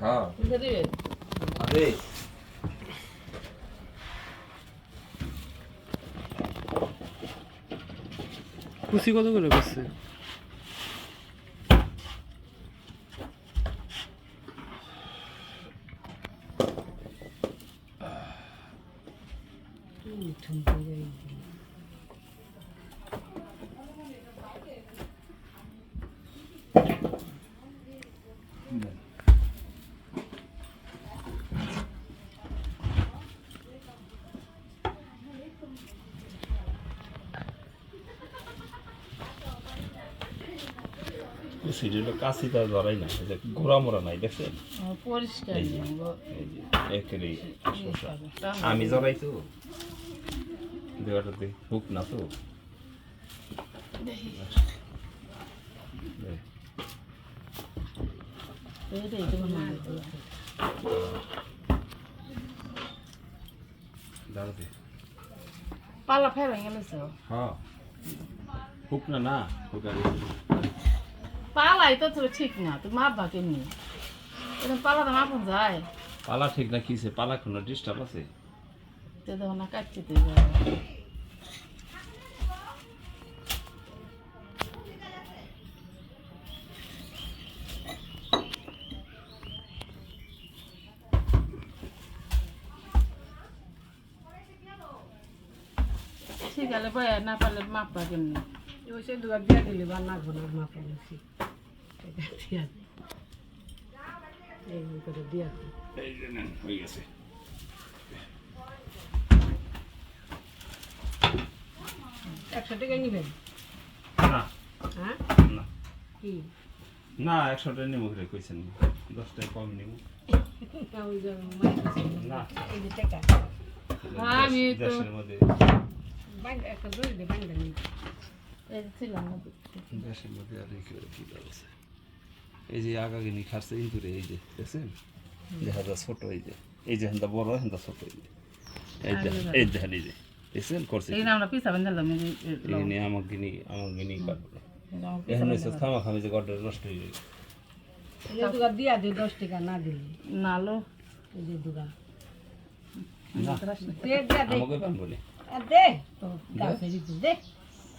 হ্যাঁ বুঝে দিবে আরে কুচি কত করে করছে সিরিয়াল কাশি তার ধরাই না এই যে গোড়া মোড়া নাই দেখছেন আমার পরিষ্কার এই যে। নেই। টান- আমি জড়াই তো দেওয়াটাতে হুক না তো। পালা ফেলে গেলে হ্যাঁ হুক না না হুক আর পালাই তো তোর ঠিক না। তুই মাপ বা কেমনি? এরকম পালাটা মাপন যায়। পালা ঠিক না কিসে পালা কোনো ডিস্টার্ব আছে? তো দেখো না কাটছি তুই ঠিক আছে ভাই না পারলে মাপ বা কেমনি? ওই সে দুবার দিয়ে দিলে বা না ঘন মা পেয়েছি হয়ে গেছে একশো টাকা নিবেন না হ্যাঁ না কি না একশো টাকা নেব করে কইছেন দশ টাকা কম নেব না। এই যে টাকা হ্যাঁ, আমি তো- মধ্যে। একটা দড়ি দিয়ে বাইন্ড নিই ছিলাম দেশের মধ্যে আর কি ব্যবস্থা? এই যে আগাগিনি খাচ্ছে এই করে এই যে দেখছেন? দেখা যায় ছোট এই যে এই যে হেন্দা বড় হেন্দা ছোট এই যে এই যে এই দেখেন এই যে দেখছেন? করছে এই আমরা পিছা যে এ- এই নিয়ে আমার গিনি আমার গিনি কাটবে যে এখন বান্ধালাম। খামা খামি যে গড্ডে নষ্ট হয়ে গেছে। যে দিয়া দিই দশ টাকা না দিলে। না লো। এই যে দুগা। দে দে আমাকে পান বলে? দে তো গাছে দে।